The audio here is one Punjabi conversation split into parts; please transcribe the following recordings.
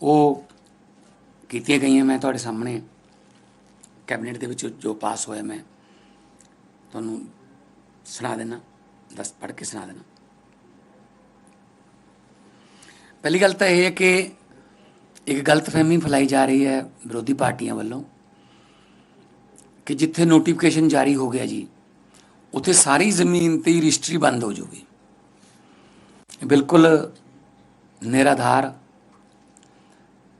ਉਹ ਕੀਤੀਆਂ ਗਈਆਂ ਮੈਂ ਤੁਹਾਡੇ ਸਾਹਮਣੇ। ਕੈਬਨਿਟ ਦੇ ਵਿੱਚ ਜੋ ਪਾਸ ਹੋਇਆ ਮੈਂ, ਤੁਹਾਨੂੰ ਸੁਣਾ ਦੇਣਾ ਦੱਸ, ਪੜ੍ਹ ਕੇ ਸੁਣਾ ਦੇਣਾ ਪਹਿਲੀ ਗੱਲ ਤਾਂ ਇਹ ਹੈ ਕਿ ਇੱਕ ਗਲਤਫਹਿਮੀ ਫੈਲਾਈ ਜਾ ਰਹੀ ਹੈ ਵਿਰੋਧੀ ਪਾਰਟੀਆਂ ਵੱਲੋਂ ਕਿ ਜਿੱਥੇ ਨੋਟੀਫਿਕੇਸ਼ਨ ਜਾਰੀ ਹੋ ਗਿਆ ਜੀ, ਉੱਥੇ ਸਾਰੀ ਜ਼ਮੀਨ ਤੇ ਰਜਿਸਟਰੀ ਬੰਦ ਹੋ ਜਾਊਗੀ। ਬਿਲਕੁਲ ਨਿਰਾਧਾਰ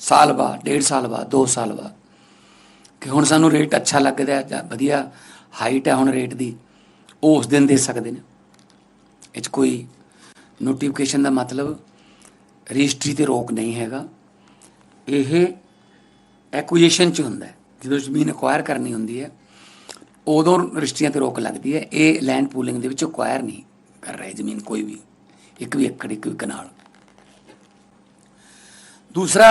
ਸਾਲ ਬਾਅਦ, ਡੇਢ ਸਾਲ ਬਾਅਦ 2 ਸਾਲ ਬਾਅਦ। ਕਿ ਹੁਣ ਸਾਨੂੰ ਰੇਟ ਅੱਛਾ ਲੱਗਦਾ ਜਾਂ ਵਧੀਆ ਹਾਈਟ ਹੈ ਹੁਣ ਰੇਟ ਦੀ, ਉਹ ਉਸ ਦਿਨ ਦੇ ਸਕਦੇ ਨੇ। ਇਹ 'ਚ ਕੋਈ ਨੋਟੀਫਿਕੇਸ਼ਨ ਦਾ ਮਤਲਬ ਰਜਿਸਟਰੀ ਤੇ ਰੋਕ ਨਹੀਂ ਹੈਗਾ। ਇਹ ਐਕੁਜੀਸ਼ਨ ਚ ਹੁੰਦਾ ਜਦੋਂ ਜ਼ਮੀਨ ਅਕਵਾਇਰ ਕਰਨੀ ਹੁੰਦੀ ਹੈ, ਉਦੋਂ ਰਜਿਸਟਰੀਆਂ ਤੇ ਰੋਕ ਲੱਗਦੀ ਹੈ। ਇਹ ਲੈਂਡ ਪੂਲਿੰਗ ਦੇ ਵਿੱਚ ਅਕਵਾਇਰ ਨਹੀਂ ਕਰ ਰਹੇ ਜ਼ਮੀਨ ਕੋਈ ਵੀ, ਇੱਕ ਵੀ ਏਕੜ, ਇੱਕ ਵੀ ਕਨਾਲ। ਦੂਸਰਾ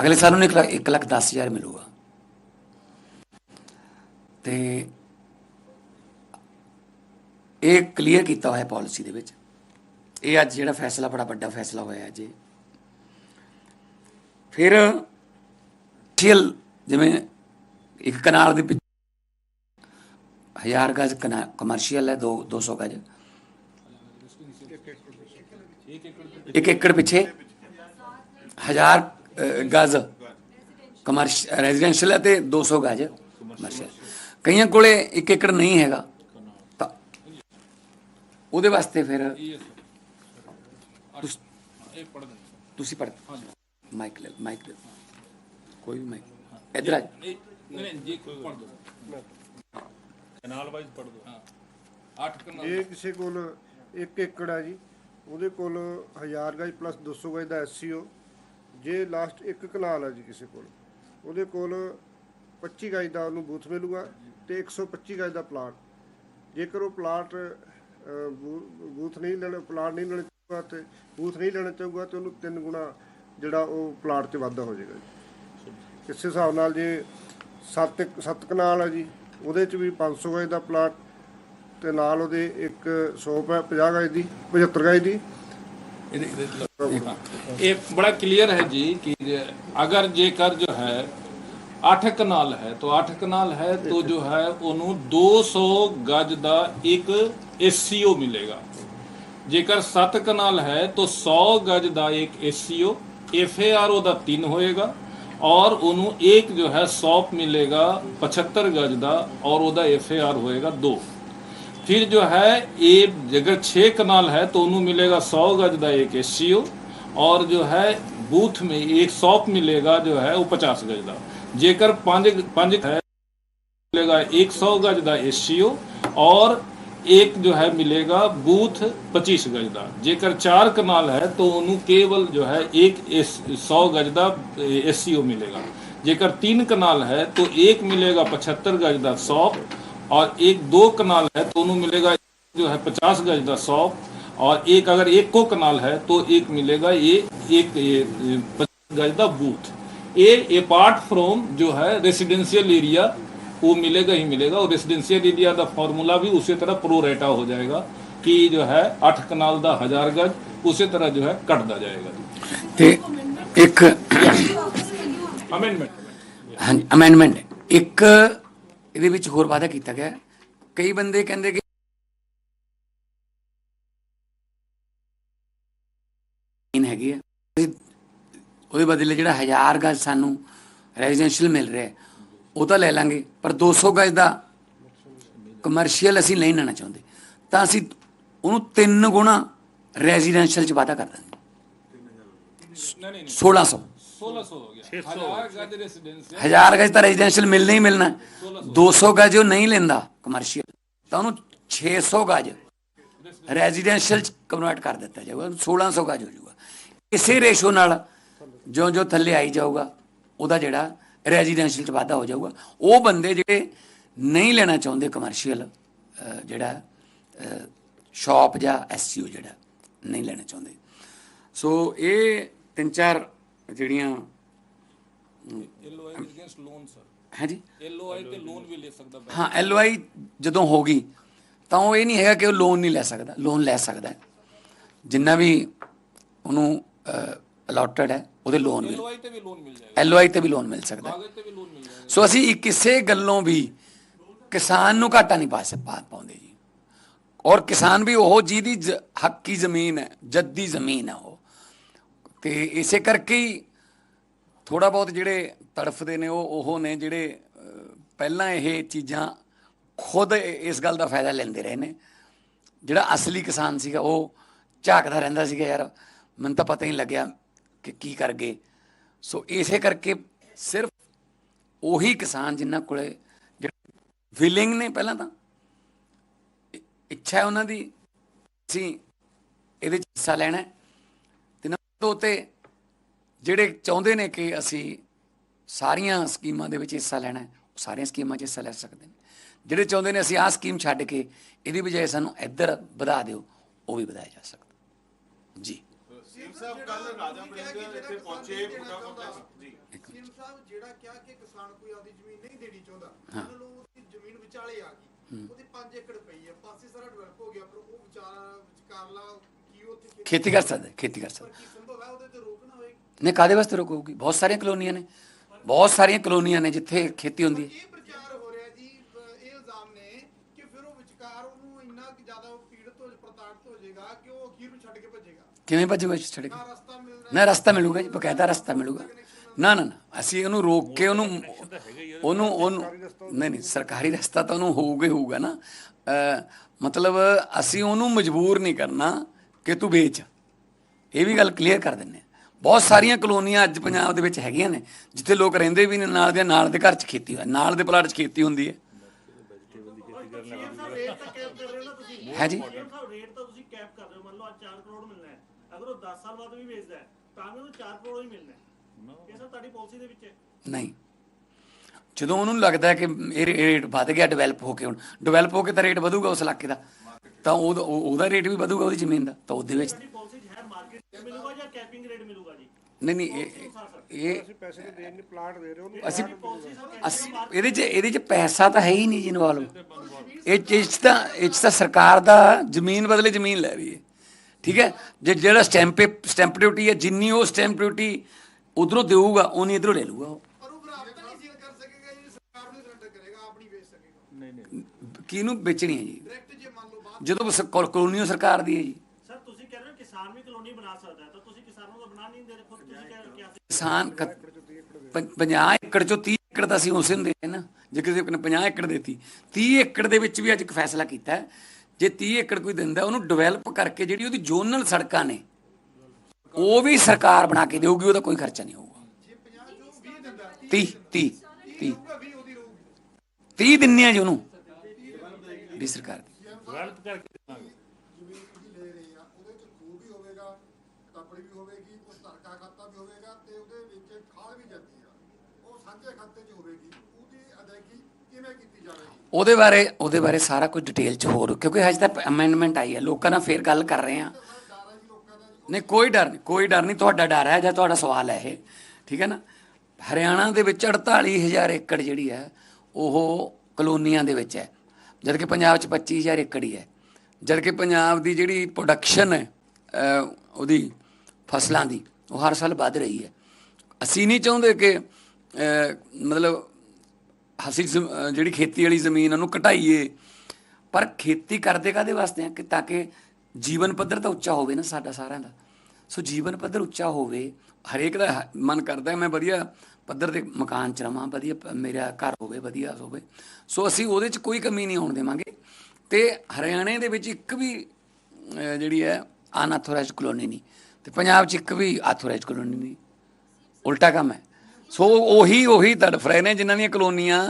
ਅਗਲੇ ਸਾਲ ਨੂੰ 1 ਲੱਖ 10 ਹਜ਼ਾਰ ਮਿਲੂਗਾ। ਤੇ ਇਹ ਕਲੀਅਰ ਕੀਤਾ ਹੋਇਆ ਪਾਲਿਸੀ ਦੇ ਵਿੱਚ। ਇਹ ਅੱਜ ਜਿਹੜਾ ਫੈਸਲਾ, ਬੜਾ ਵੱਡਾ ਫੈਸਲਾ ਹੋਇਆ ਜੀ ਫਿਰ ਠੇਲ ਜਿਵੇਂ ਇੱਕ ਕਨਾਲ ਦੇ ਵਿੱਚ 1000 ਗਜ ਕਮਰਸ਼ੀਅਲ ਹੈ 2 200 ਗਜ। ਇੱਕ ਏਕੜ ਪਿੱਛੇ। 1000 ਗਜ। ਕਮਰਸ਼ ਰੈਜ਼ੀਡੈਂਸ਼ੀਅਲ ਹੈ ਤੇ 200 ਗਜ ਕਮਰਸ਼ੀਅਲ ਕਈਆਂ ਕੋਲੇ ਇੱਕ ਏਕੜ ਨਹੀਂ ਹੈਗਾ। ਤਾਂ ਉਹਦੇ ਵਾਸਤੇ ਫਿਰ ਤੁਸ- ਤੁਸੀਂ ਪੜ ਮਾਈਕ ਲੈ ਮਾਈਕ ਲੈ। ਕੋਈ ਵੀ ਮਾਈਕ। ਇਧਰ ਆ। ਨਹੀਂ ਨਹੀਂ ਜੀ ਕੋਈ ਪੜ ਦੋ। ਕਨਾਲ ਵਾਈਜ਼ ਪੜ ਦੋ। ਹਾਂ। 8 ਕਨਾਲ। ਜੇ ਕਿਸੇ ਕੋਲ 1 ਏਕੜ ਆ ਜੀ। ਉਹਦੇ ਕੋਲ 1000 ਗਜ ਪਲੱਸ 200 ਗਜ ਦਾ ਐਸਸੀਓ ਜੇ ਲਾਸਟ ਇੱਕ ਕਨਾਲ ਹੈ ਜੀ ਕਿਸੇ ਕੋਲ, ਉਹਦੇ ਕੋਲ 25 ਗਜ ਦਾ ਉਹਨੂੰ ਬੂਥ ਮਿਲੂਗਾ ਤੇ 125 ਗਜ ਦਾ ਪਲਾਟ। ਜੇਕਰ ਉਹ ਪਲਾਟ ਬੂ- ਬੂਥ ਨਹੀਂ ਲੈਣਾ, ਪਲਾਟ ਨਹੀਂ ਲੈਣਾ ਚਾਹੂਗਾ ਤੇ ਬੂਥ ਨਹੀਂ ਲੈਣਾ ਚਾਹੂਗਾ ਤੇ ਉਹਨੂੰ ਤਿੰਨ ਗੁਣਾ ਜਿਹੜਾ ਉਹ ਪਲਾਟ 'ਚ ਵਾਧਾ ਹੋ ਜਾਏਗਾ ਜੀ। ਇਸ ਹਿਸਾਬ ਨਾਲ ਜੇ 7 7 ਕਨਾਲ ਹੈ ਜੀ, ਉਹਦੇ 'ਚ ਵੀ 500 ਗਜ ਦਾ ਪਲਾਟ ਤੇ ਨਾਲ ਉਹਦੇ ਇੱਕ 100 50 ਗਜ ਦੀ 75 ਗਜ ਦੀ ਇਹਦੇ ਇਹਦੇ ਲਓ। ਹਾਂ। ਇਹ ਬੜਾ ਕਲੀਅਰ ਹੈ ਜੀ ਕਿ ਅਗਰ ਜੇਕਰ ਜੋ ਹੈ 8 ਕਨਾਲ ਹੈ, ਤਾਂ 8 ਕਨਾਲ ਹੈ, ਤਾਂ ਜੋ ਹੈ ਉਹਨੂੰ 200 ਗਜ ਦਾ ਇੱਕ ਐਸਸੀਓ ਮਿਲੇਗਾ। ਜੇਕਰ 7 ਕਨਾਲ ਹੈ, ਤਾਂ 100 ਗਜ ਦਾ ਇੱਕ ਐਸਸੀਓ ਐਫਏਆਰ ਉਹਦਾ 3 ਹੋਏਗਾ, ਔਰ ਉਹਨੂੰ ਇੱਕ ਜੋ ਹੈ ਸੌਪ ਮਿਲੇਗਾ 75 ਗਜ ਦਾ, ਔਰ ਉਹਦਾ ਐਫਏਆਰ ਹੋਏਗਾ 2 फिर जो है ये अगर छः कनाल है तो उन्हें मिलेगा सौ गज का एक एस और जो है बूथ में एक सौप मिलेगा जो है वो पचास गज का जेकर पांच पांच है मिलेगा एक सौ गज का एस और एक जो है मिलेगा बूथ पच्चीस गज का जेकर चार कनाल है तो उन्हें केवल जो है एक सौ गज का एस मिलेगा जेकर तीन कनाल है तो एक मिलेगा पचहत्तर गज का सौप और एक दो कनाल है तो उन्हें मिलेगा जो है पचास गज का सौ और एक अगर एक को कनाल है तो एक मिलेगा ये एक ये, ये पचास गज का बूथ ये अपार्ट फ्रॉम जो है रेसिडेंशियल एरिया वो मिलेगा ही मिलेगा और रेसिडेंशियल एरिया का फार्मूला भी उसी तरह प्रो रेटा हो जाएगा कि जो है अठ कनाल का हजार गज उसी तरह जो है कटता जाएगा ਤੇ ਇੱਕ अमेंडमेंट ਹਾਂਜੀ ਅਮੈਂਡਮੈਂਟ ਇੱਕ ਇਹਦੇ ਵਿੱਚ ਹੋਰ ਵਾਅਦਾ ਕੀਤਾ ਗਿਆ। ਕਈ ਬੰਦੇ ਕਹਿੰਦੇ ਕਿ ਇਨ ਹੈਗੀ ਹੈ ਉਹਦੇ ਬਦਲੇ ਜਿਹੜਾ ਹਜ਼ਾਰ ਗਜ ਸਾਨੂੰ ਰੈਜ਼ੀਡੈਂਸ਼ੀਅਲ ਮਿਲ ਰਿਹਾ ਉਹ ਤਾਂ ਲੈ ਲਾਂਗੇ। ਪਰ 200 ਗਜ ਦਾ ਕਮਰਸ਼ੀਅਲ ਅਸੀਂ ਨਹੀਂ ਲੈਣਾ ਚਾਹੁੰਦੇ। ਤਾਂ ਅਸੀਂ ਉਹਨੂੰ ਤਿੰਨ ਗੁਣਾ ਰੈਜ਼ੀਡੈਂਸ਼ੀਅਲ ਚ ਵਾਅਦਾ ਕਰ ਦਾਂਗੇ। 1600 1000 ਗਜ ਤਾਂ ਰੈਜ਼ੀਡੈਂਸ਼ੀਅਲ ਮਿਲਣਾ ਹੀ ਮਿਲਣਾ 200 ਗਜ ਉਹ ਨਹੀਂ ਲੈਂਦਾ ਕਮਰਸ਼ੀਅਲ ਤਾਂ ਉਹਨੂੰ 600 ਗਜ ਰੈਜ਼ੀਡੈਂਸ਼ੀਅਲ ਚ ਕਨਵਰਟ ਕਰ ਦਿੱਤਾ ਜਾਊਗਾ 1600 ਗਜ ਹੋ ਜਾਊਗਾ ਇਸੇ ਰੇਸ਼ੋ ਨਾਲ ਜੋ ਜੋ ਥੱਲੇ ਆਈ ਜਾਊਗਾ ਉਹਦਾ ਜਿਹੜਾ ਰੈਜ਼ੀਡੈਂਸ਼ੀਅਲ ਚ ਵਾਧਾ ਹੋ ਜਾਊਗਾ ਉਹ ਬੰਦੇ ਜਿਹੜੇ ਨਹੀਂ ਲੈਣਾ ਚਾਹੁੰਦੇ ਕਮਰਸ਼ੀਅਲ ਜਿਹੜਾ ਸ਼ਾਪ ਜਾਂ ਐਸਸੀਓ ਜਿਹੜਾ ਨਹੀਂ ਲੈਣਾ ਚਾਹੁੰਦੇ ਸੋ ਇਹ ਤਿੰਨ ਚਾਰ ਜਿਹੜੀਆਂ ਐਲਓਆਈ ਅਗੇਂਸਟ ਲੋਨ ਸਰ ਹਾਂਜੀ? ਐਲਓਆਈ ਤੇ ਲੋਨ ਵੀ ਲੈ ਸਕਦਾ ਬੈਂਕ ਹਾਂ ਐਲਓਆਈ ਜਦੋਂ ਹੋਗੀ ਤਾਂ ਉਹ ਇਹ ਨਹੀਂ ਹੈਗਾ ਕਿ ਉਹ ਲੋਨ ਨਹੀਂ ਲੈ ਸਕਦਾ ਲੋਨ ਲੈ ਸਕਦਾ ਹੈ। ਜਿੰਨਾ ਵੀ ਉਹਨੂੰ ਅਲਾਟਡ ਹੈ ਮਿਲ ਸਕਦਾ ਸੋ ਅਸੀਂ ਕਿਸੇ ਗੱਲੋਂ ਵੀ ਕਿਸਾਨ ਨੂੰ ਘਾਟਾ ਨਹੀਂ ਪਾ ਪਾਉਂਦੇ ਜੀ। ਔਰ ਕਿਸਾਨ ਵੀ ਉਹ ਜਿਹਦੀ ਹੱਕੀ ਜ਼ਮੀਨ ਹੈ ਜੱਦੀ ਜ਼ਮੀਨ ਹੈ ਉਹ। ਤੇ ਇਸੇ ਕਰਕੇ ਹੀ ਥੋੜਾ ਬਹੁਤ ਜਿਹੜੇ ਤੜਫਦੇ ਨੇ ਉਹ ਉਹ ਨੇ ਜਿਹੜੇ ਪਹਿਲਾਂ ਇਹ ਚੀਜ਼ਾਂ ਖੁਦ ਇਸ ਗੱਲ ਦਾ ਫਾਇਦਾ ਲੈਂਦੇ ਰਹੇ ਨੇ ਜਿਹੜਾ ਅਸਲੀ ਕਿਸਾਨ ਸੀਗਾ, ਉਹ ਝਾਕਦਾ ਰਹਿੰਦਾ ਸੀਗਾ, ਯਾਰ, ਮੈਨੂੰ ਤਾਂ ਪਤਾ ਹੀ ਨਹੀਂ ਲੱਗਿਆ ਕਿ ਕੀ ਕਰ ਗਏ ਸੋ ਇਸੇ ਕਰਕੇ ਸਿਰਫ ਉਹੀ ਕਿਸਾਨ ਜਿਨ੍ਹਾਂ ਕੋਲੇ ਵਿਲਿੰਗ ਨੇ ਪਹਿਲਾਂ ਤਾਂ ਇੱਛਾ ਹੈ ਉਹਨਾਂ ਦੀ, ਅਸੀਂ ਇਹਦੇ ਚ ਹਿੱਸਾ ਲੈਣਾ ਹੈ। ਤੇ ਨੰਬਰ ਦੋ ਤੇ ਜਿਹੜੇ ਚਾਹੁੰਦੇ ਨੇ ਕਿ ਅਸੀਂ ਸਾਰੀਆਂ ਸਕੀਮਾਂ ਦੇ ਵਿੱਚ ਹਿੱਸਾ ਲੈਣਾ ਹੈ ਉਹ ਸਾਰੀਆਂ ਸਕੀਮਾਂ 'ਚ ਹਿੱਸਾ ਲੈ ਸਕਦੇ ਨੇ। ਜਿਹੜੇ ਚਾਹੁੰਦੇ ਨੇ ਅਸੀਂ ਆਹ ਸਕੀਮ ਛੱਡ ਕੇ ਇਹਦੀ ਬਜਾਏ ਸਾਨੂੰ ਇੱਧਰ ਵਧਾ ਦਿਓ ਉਹ ਵੀ ਵਧਾਇਆ ਜਾ ਸਕਦਾ। ਜੀ। ਸੀਮ ਸਾਹਿਬ ਕੱਲ ਰਾਜਾ ਵੜਿੰਗ ਇੱਥੇ ਪਹੁੰਚੇ ਮੋਟਾ ਜੀ। ਸੀਐਮ ਸਾਹਿਬ ਜਿਹੜਾ ਕਿਹਾ ਕਿ ਕਿਸਾਨ ਕੋਈ ਆਪਦੀ ਜ਼ਮੀਨ ਨਹੀਂ ਦੇਣੀ ਚਾਹੁੰਦਾ ਉਹਨਾਂ ਨੂੰ ਉਹਦੀ ਜ਼ਮੀਨ ਵਿਚਾਲੇ ਆ ਗਈ। ਉਹਦੀ 5 ਏਕੜ ਪਈ ਹੈ ਪਾਸੇ ਸਾਰਾ ਡਿਵੈਲਪ ਹੋ ਗਿਆ ਪਰ ਉਹ ਵਿਚਾਰਾ ਵਿਚਕਾਰਲਾ ਖੇਤੀ ਕਰ ਸਕਦਾ ਖੇਤੀ ਕਰ ਸਕਦਾ। ਨਾ ਕਾਦੇ ਵਾਸਤੇ ਰੋਕ ਹੋਊਗੀ ਬਹੁਤ ਸਾਰੀਆਂ ਕਲੋਨੀਆਂ ਨੇ। ਬਹੁਤ ਸਾਰੀਆਂ ਕਲੋਨੀਆਂ ਨੇ ਜਿੱਥੇ ਖੇਤੀ ਹੁੰਦੀ ਹੈ। ਕਿਵੇਂ ਭੱਜੂਗਾ ਛੱਡ ਕੇ? ਨਾ ਰਸਤਾ ਮਿਲੂਗਾ ਜੀ ਬਕਾਇਦਾ ਰਸਤਾ ਮਿਲੂਗਾ। ਨਾ ਨਾ ਨਾ ਅਸੀਂ ਉਹਨੂੰ ਰੋਕ ਕੇ ਉਹਨੂੰ ਉਹਨੂੰ ਉਹਨੂੰ ਨਹੀਂ ਨਹੀਂ ਸਰਕਾਰੀ ਰਸਤਾ ਤਾਂ ਉਹਨੂੰ ਹੋਊਗਾ ਹੀ ਹੋਊਗਾ ਨਾ। ਮਤਲਬ ਅਸੀਂ ਉਹਨੂੰ ਮਜਬੂਰ ਨਹੀਂ ਕਰਨਾ। ਕਿ ਤੂੰ ਵੇਚ। ਇਹ ਵੀ ਗੱਲ ਕਲੀਅਰ ਕਰ ਦਿੰਨੇ। ਬਹੁਤ ਸਾਰੀਆਂ ਕਲੋਨੀਆਂ ਅੱਜ ਪੰਜਾਬ ਦੇ ਵਿੱਚ ਹੈਗੀਆਂ ਨੇ ਜਿੱਥੇ ਲੋਕ ਰਹਿੰਦੇ ਵੀ ਨੇ ਨਾਲ ਦੇ ਨਾਲ ਦੇ ਘਰ 'ਚ ਖੇਤੀ ਹੋਇਆ ਨਾਲ ਦੇ ਪਲਾਟ 'ਚ ਖੇਤੀ ਹੁੰਦੀ ਹੈ। ਹੈ ਜੀ। ਸਾਹਿਬ ਰੇਟ ਤਾਂ ਤੁਸੀਂ ਕੈਪ ਕਰ ਰਹੇ ਹੋ ਮੰਨ ਲਓ ਅੱਜ 4 ਕਰੋੜ ਮਿਲਣਾ ਹੈ। ਅਗਰ ਉਹ 10 ਸਾਲ ਬਾਅਦ ਵੀ ਵੇਚਦਾ ਹੈ ਤਾਂ ਵੀ ਉਹਨੂੰ 4 ਕਰੋੜ ਹੀ ਮਿਲਣਾ ਹੈ। ਇਹ ਸਭ ਤੁਹਾਡੀ ਪਾਲਿਸੀ ਦੇ ਵਿੱਚ ਹੈ। ਨਹੀਂ। ਜਦੋਂ ਉਹਨੂੰ ਲੱਗਦਾ ਹੈ ਕਿ ਇਹ ਰੇਟ ਵੱਧ ਗਿਆ ਡਿਵੈਲਪ ਹੋ ਕੇ ਹੁਣ ਡਿਵੈਲਪ ਹੋ ਕੇ ਤਾਂ ਰੇਟ ਵਧੂਗਾ ਉਸ ਇਲਾਕੇ ਦਾ। ਤਾਂ ਉਹਦਾ ਉਹ- ਉਹਦਾ ਰੇਟ ਵੀ ਵਧੂਗਾ ਉਹਦੀ ਜ਼ਮੀਨ ਦਾ। ਤਾਂ ਉਹਦੇ ਵਿੱਚ ਤੁਹਾਡੀ ਪਾਲਿਸੀ 'ਚ ਹੈ ਮਾਰਕੀਟ ਮਿਲੂਗਾ ਜਾਂ ਕੈਪਿੰਗ ਰੇਟ ਮਿਲੂਗਾ ਜੀ? ਨਹੀਂ ਨਹੀਂ ਇਹ ਪੈਸੇ ਨਹੀਂ ਦੇਣ ਨਹੀਂ ਪਲਾਟ ਦੇ ਰਹੇ ਉਹਨੂੰ ਅਸੀਂ ਅਸੀਂ ਇਹਦੇ 'ਚ ਇਹਦੇ 'ਚ ਪੈਸਾ ਤਾਂ ਹੈ ਹੀ ਨਹੀਂ ਜੀ ਇਨਵੋਲਵ ਇਹ 'ਚ- ਇਹ 'ਚ ਤਾਂ ਇਹ 'ਚ ਤਾਂ ਸਰਕਾਰ ਦਾ ਜ਼ਮੀਨ ਬਦਲੇ ਜ਼ਮੀਨ ਲੈ ਰਹੀ ਹੈ। ਠੀਕ ਹੈ? ਜੇ ਜਿਹੜਾ ਸਟੈਂਪ ਸਟੈਂਪ ਡਿਊਟੀ ਹੈ ਜਿੰਨੀ ਉਹ ਸਟੈਂਪ ਡਿਊਟੀ ਉਧਰੋਂ ਦੇਊਗਾ ਉਨੀ ਇਧਰੋਂ ਲੈ ਲੂਗਾ ਉਹ। ਕਿਹਨੂੰ ਵੇਚਣੀ ਹੈ ਜੀ? ਜਦੋਂ ਸ- ਕੋ- ਕਲੋਨੀਓ ਸਰਕਾਰ ਦੀ ਹੈ ਜੀ। ਸਰ ਤੁਸੀਂ ਕਹਿ ਰਹੇ ਹੋ ਕਿਸਾਨ ਵੀ ਕਲੋਨੀ ਬਣਾ ਸਕਦਾ ਹੈ ਤਾਂ ਤੁਸੀਂ ਕਿਸਾਨਾਂ ਨੂੰ ਤਾਂ ਬਣਾ ਨਹੀਂ ਦੇ ਰਹੇ ਖੁਦ ਤੁਸੀਂ ਕਹਿ ਰਹੇ ਹੋ ਕਿਸਾਨ 50 ਏਕੜ ਚੋਂ 30 ਏਕੜ ਤਾਂ ਅਸੀਂ ਉਸੇ ਨੂੰ ਦੇ ਨਾ ਜੇ ਕਿਸੇ ਨੇ 50 ਏਕੜ ਦੇਤੀ। 30 ਏਕੜ ਦੇ ਵਿੱਚ ਵੀ ਅੱਜ ਇੱਕ ਫੈਸਲਾ ਕੀਤਾ ਜੇ 30 ਏਕੜ ਕੋਈ ਦਿੰਦਾ ਉਹਨੂੰ ਡਿਵੈਲਪ ਕਰਕੇ ਜਿਹੜੀ ਉਹਦੀ ਜ਼ੋਨਲ ਸੜਕਾਂ ਨੇ ਉਹ ਵੀ ਸਰਕਾਰ ਬਣਾ ਕੇ ਦੇਊਗੀ ਉਹਦਾ ਕੋਈ ਖਰਚਾ ਨਹੀਂ ਹੋਊਗਾ। ਜੇ 50 ਚੋਂ 20 ਦਿੰਦਾ 30 30 30 ਹੋਊਗਾ 20 ਉਹਦੀ ਰਹੂਗੀ 30 ਦਿੰਨੇ ਆ ਜੀ ਉਹਨੂੰ। ਵੀ ਸਰਕਾਰ ਦੀ। ਡਿਵੈਲਪ ਕਰਕੇ ਦੇਵਾਂਗੇ ਜ਼ਮੀਨ ਤੁਸੀਂ ਲੈ ਰਹੇ ਆ ਉਹਦੇ ਵਿੱਚ ਖੂਹ ਵੀ ਹੋਵੇਗਾ ਤਪੜੀ ਵੀ ਹੋਵੇਗੀ ਉਸ ਧਰਕਾ ਖਾਤਾ ਵੀ ਹੋਵੇਗਾ ਤੇ ਉਹਦੇ ਵਿੱਚ ਖਾਲ ਵੀ ਜਾਂਦੀ ਆ। ਉਹ ਸਾਂਝੇ ਖਾਤੇ 'ਚ ਹੋਵੇਗੀ। ਉਹਦੀ ਅਦਾਇਗੀ ਕਿਵੇਂ ਕੀਤੀ ਜਾਵੇਗੀ? ਉਹਦੇ ਬਾਰੇ ਉਹਦੇ ਬਾਰੇ ਸਾਰਾ ਕੁਝ ਡਿਟੇਲ ਚ ਹੋਰ ਕਿਉਂਕਿ ਹਜੇ ਤੱਕ ਅਮੈਂਡਮੈਂਟ ਆਈ ਹੈ ਲੋਕਾਂ ਨਾਲ ਫੇਰ ਗੱਲ ਕਰ ਰਹੇ ਆ। ਨਹੀਂ ਕੋਈ ਡਰ ਨਹੀਂ ਕੋਈ ਡਰ ਨਹੀਂ ਤੁਹਾਡਾ ਡਰ ਹੈ ਜਾਂ ਤੁਹਾਡਾ ਸਵਾਲ ਹੈ ਇਹ ਠੀਕ ਹੈ ਨਾ? ਹਰਿਆਣਾ ਦੇ ਵਿੱਚ 48000 ਏਕੜ ਜਿਹੜੀ ਹੈ ਉਹ ਕਲੋਨੀਆਂ ਦੇ ਵਿੱਚ ਹੈ। ਜਦ ਕਿ ਪੰਜਾਬ 'ਚ 25000 ਏਕੜ ਹੀ ਹੈ। ਜਦ ਕਿ ਪੰਜਾਬ ਦੀ ਜਿਹੜੀ ਪ੍ਰੋਡਕਸ਼ਨ ਹੈ ਉਹਦੀ ਫਸਲਾਂ ਦੀ, ਉਹ ਹਰ ਸਾਲ ਵੱਧ ਰਹੀ ਹੈ। ਅਸੀਂ ਨਹੀਂ ਚਾਹੁੰਦੇ ਕਿ ਮਤਲਬ ਅਸੀਂ ਜਿਹੜੀ ਖੇਤੀ ਵਾਲੀ ਜ਼ਮੀਨ ਉਹਨੂੰ ਘਟਾਈਏ, ਪਰ ਖੇਤੀ ਕਰਦੇ ਕਾਦੇ ਵਾਸਤੇ ਆ ਕਿ ਤਾਂ ਕਿ ਜੀਵਨ ਪੱਧਰ ਤਾਂ ਉੱਚਾ ਹੋਵੇ ਨਾ ਸਾਡਾ ਸਾਰਿਆਂ ਦਾ। ਸੋ ਜੀਵਨ ਪੱਧਰ ਉੱਚਾ ਹੋਵੇ, ਹਰੇਕ ਦਾ ਮਨ ਕਰਦਾ ਮੈਂ ਵਧੀਆ ਪੱਧਰ ਦੇ ਮਕਾਨ ਚ ਰਵਾਂ, ਵਧੀਆ ਮੇਰਾ ਘਰ ਹੋਵੇ, ਵਧੀਆ ਹੋਵੇ। ਸੋ ਅਸੀਂ ਉਹਦੇ ਚ ਕੋਈ ਕਮੀ ਨਹੀਂ ਆਉਣ ਦੇਵਾਂਗੇ। ਤੇ ਹਰਿਆਣੇ ਦੇ ਵਿੱਚ ਇੱਕ ਵੀ ਜਿਹੜੀ ਹੈ ਅਨਆਥੋਰਾਈਜ਼ਡ ਕਲੋਨੀ ਨਹੀਂ। ਤੇ ਪੰਜਾਬ ਚ ਇੱਕ ਵੀ ਆਥੋਰਾਈਜ਼ਡ ਕਲੋਨੀ ਨਹੀਂ। ਉਲਟਾ ਕੰਮ ਹੈ। ਸੋ ਉਹੀ ਉਹੀ ਤੜਫ ਰਹੇ ਨੇ ਜਿਨ੍ਹਾਂ ਦੀਆਂ ਕਲੋਨੀਆਂ,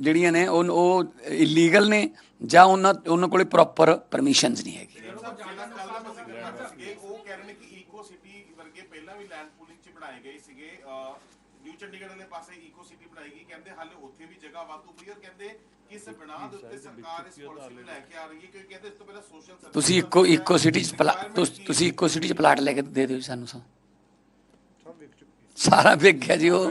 ਜਿਹੜੀਆਂ ਨੇ, ਉਹ ਉਹ ਇਲੀਗਲ ਨੇ ਜਾਂ ਉਹਨਾਂ ਉਹਨਾਂ ਕੋਲੇ ਪ੍ਰੋਪਰ ਪਰਮਿਸ਼ਨਸ ਨਹੀਂ ਹੈਗੀ ਜਿਹੜਾ ਕੱਲ ਦਾ ਅਸੀਂ ਗੱਲ ਕਰ ਰਹੇ ਸੀਗੇ ਉਹ ਕਹਿ ਰਹੇ ਨੇ ਕਿ ਈਕੋ ਸਿਟੀ ਵਰਗੇ ਪਹਿਲਾਂ ਵੀ ਲੈਂਡ ਪੂਲਿੰਗ ਚ ਬਣਾਏ ਗਏ ਸੀਗੇ ਨਿਊ ਚੰਡੀਗੜ੍ਹ ਵਾਲੇ ਪਾਸੇ ਈਕੋ ਸਿਟੀ ਬਣਾਈ ਗਈ ਕਹਿੰਦੇ ਹਾਲੇ ਉੱਥੇ ਵੀ ਜਗ੍ਹਾ ਵਾਧੂ ਪਈ ਔਰ ਕਹਿੰਦੇ ਕਿਸ ਬਣਾ ਦੇ ਉੱਤੇ ਸਰਕਾਰ ਇਸ ਪਾਲਿਸੀ ਨੂੰ ਲੈ ਕੇ ਆ ਰਹੀ ਹੈ ਕਿਉਂਕਿ ਕਹਿੰਦੇ ਇਸ ਤੋਂ ਪਹਿਲਾਂ ਸੋਸ਼ਲ ਤੁਸੀਂ ਇੱਕੋ ਇੱਕੋ ਸਿਟੀ ਚ ਤੁਸ- ਇੱਕੋ ਸਿਟੀ ਚ ਪਲਾਟ ਲੈ ਕੇ ਦੇ ਦਿਓ ਸਾਨੂੰ ਸਾਰਾ ਵਿਕ ਗਿਆ ਜੀ ਉਹ।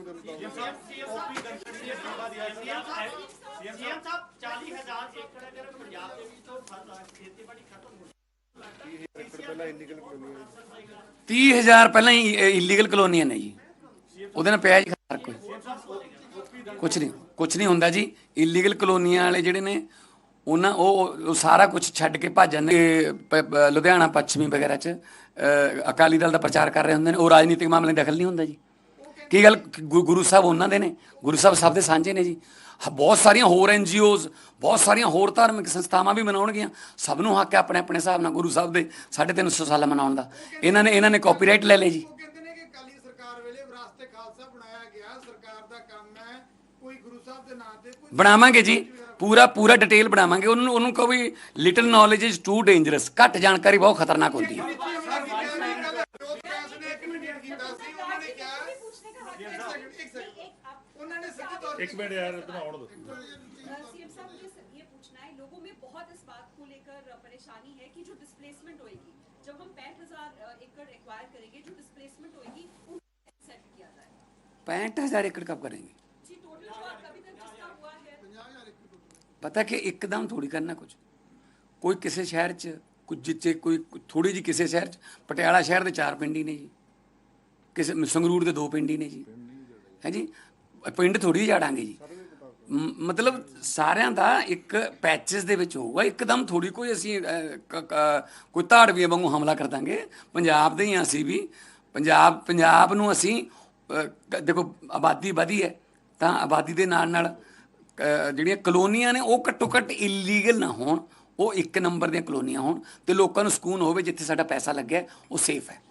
ਸੀਐਮ ਸਾਹਿਬ 40000 ਏਕੜ ਅਗਰ ਪੰਜਾਬ ਦੇ ਵਿੱਚ ਤੋਂ ਖੇਤੀਬਾੜੀ ਖਤਮ ਹੋ 30000 ਪਹਿਲਾਂ ਹੀ ਇਲੀਗਲ ਕਲੋਨੀਆਂ ਨੇ ਜੀ। ਉਹਦੇ ਨਾਲ ਪਿਆ ਜੀ ਫ਼ਰਕ। ਕੋਈ ਕੁਝ ਨਹੀਂ ਕੁਝ ਨਹੀਂ ਹੁੰਦਾ ਜੀ। ਇਲੀਗਲ ਕਲੋਨੀਆਂ ਵਾਲੇ ਜਿਹੜੇ ਨੇ ਉਹਨਾਂ ਉਹ ਸਾਰਾ ਕੁਝ ਛੱਡ ਕੇ ਭੱਜ ਜਾਂਦੇ ਲੁਧਿਆਣਾ ਪੱਛਮੀ ਵਗੈਰਾ ਚ ਅ, ਅਕਾਲੀ ਦਲ ਦਾ ਪ੍ਰਚਾਰ ਕਰ ਰਹੇ ਹੁੰਦੇ ਨੇ। ਉਹ ਰਾਜਨੀਤਿਕ ਮਾਮਲੇ ਦਖਲ ਨਹੀਂ ਹੁੰਦਾ ਜੀ। ਕੀ ਗੱਲ ਗੁਰੂ ਸਾਹਿਬ ਉਹਨਾਂ ਦੇ ਨੇ? ਗੁਰੂ ਸਾਹਿਬ ਸਭ ਦੇ ਸਾਂਝੇ ਨੇ ਜੀ। ਬਹੁਤ ਸਾਰੀਆਂ ਹੋਰ ਐਨਜੀਓਜ਼ ਬਹੁਤ ਸਾਰੀਆਂ ਹੋਰ ਧਾਰਮਿਕ ਸੰਸਥਾਵਾਂ ਵੀ ਮਨਾਉਣਗੀਆਂ। ਸਭ ਨੂੰ ਹੱਕ ਹੈ ਆਪਣੇ ਆਪਣੇ ਹਿਸਾਬ ਨਾਲ ਗੁਰੂ ਸਾਹਿਬ ਦੇ 350 ਸਾਲ ਮਨਾਉਣ ਦਾ। ਇਹਨਾਂ ਨੇ ਇਹਨਾਂ ਨੇ ਕਾਪੀਰਾਈਟ ਲੈ ਲਏ ਜੀ। ਉਹ ਕਹਿੰਦੇ ਨੇ ਕਿ ਕਾਲੀ ਸਰਕਾਰ ਵੇਲੇ ਵਿਰਾਸਤੇ ਖਾਲਸਾ ਬਣਾਇਆ ਗਿਆ। ਸਰਕਾਰ ਦਾ ਕੰਮ ਹੈ ਕੋਈ ਗੁਰੂ ਸਾਹਿਬ ਦੇ ਨਾਂ ਤੇ ਕੋਈ ਬਣਾਵਾਂਗੇ ਜੀ। ਪੂਰਾ ਪੂਰਾ ਡਿਟੇਲ ਬਣਾਵਾਂਗੇ। ਉਹਨੂੰ ਉਹਨੂੰ ਕਹੋ ਵੀ little knowledge is too dangerous ਘੱਟ ਜਾਣਕਾਰੀ ਬਹੁਤ ਖਤਰਨਾਕ ਹੁੰਦੀ ਹੈ। ਉਹਨਾਂ ਨੇ ਸਿੱਧੇ ਤੌਰ ਇੱਕ ਮਿੰਟ ਯਾਰ ਬਣਾਉਣ ਦੋ सीएम साहब मुझे स- ये पूछना है लोगों में बहुत इस बात को लेकर परेशानी है कि जो डिस्प्लेसमेंट होएगी जब हम पैंठ हजार एकड़ एक्वायर करेंगे जो डिस्प्लेसमेंट होएगी उनको सेट किया जाए पैंठ हजार एकड़ कब करेंगे जी टोटल जो आप अभी तक जिसका हुआ है ਪਤਾ ਕਿ ਇੱਕਦਮ ਥੋੜੀ ਕਰਨਾ ਕੁਝ ਕੋਈ ਕਿਸੇ ਸ਼ਹਿਰ 'ਚ ਕੁਝ ਜਿੱਚੇ ਕੋਈ ਥੋੜੀ ਜੀ ਕਿਸੇ ਸ਼ਹਿਰ ਚ ਪਟਿਆਲਾ ਸ਼ਹਿਰ ਦੇ ਚਾਰ ਪਿੰਡ ਹੀ ਨੇ ਜੀ ਕਿਸੇ ਸੰਗਰੂਰ ਦੇ ਦੋ ਪਿੰਡ ਹੀ ਨੇ ਜੀ ਹੈ ਜੀ ਪਿੰਡ ਥੋੜੀ ਜਾੜਾਂਗੇ ਜੀ। ਮ- ਮਤਲਬ ਸਾਰਿਆਂ ਦਾ ਇੱਕ ਪੈਚਸ ਦੇ ਵਿੱਚ ਹੋਊਗਾ। ਇੱਕਦਮ ਥੋੜੀ ਕੋਈ ਅਸੀਂ ਕੋਈ ਧਾੜਵੀਆਂ ਵਾਂਗੂ ਹਮਲਾ ਕਰ ਦਾਂਗੇ। ਪੰਜਾਬ ਦੇ ਹੀ ਅਸੀਂ ਵੀ। ਪੰਜਾਬ ਪੰਜਾਬ ਨੂੰ ਅਸੀਂ ਦੇਖੋ ਆਬਾਦੀ ਵਧੀ ਹੈ ਤਾਂ ਆਬਾਦੀ ਦੇ ਨਾਲ ਨਾਲ ਜਿਹੜੀਆਂ ਕਲੋਨੀਆਂ ਨੇ ਉਹ ਘੱਟੋ ਘੱਟ ਇਲੀਗਲ ਨਾ ਹੋਣ। ਉਹ ਇੱਕ ਨੰਬਰ ਦੀਆਂ ਕਲੋਨੀਆਂ ਹੋਣ ਤੇ ਲੋਕਾਂ ਨੂੰ ਸਕੂਨ ਹੋਵੇ ਜਿੱਥੇ ਸਾਡਾ ਪੈਸਾ ਲੱਗਿਆ, ਉਹ ਸੇਫ ਹੈ।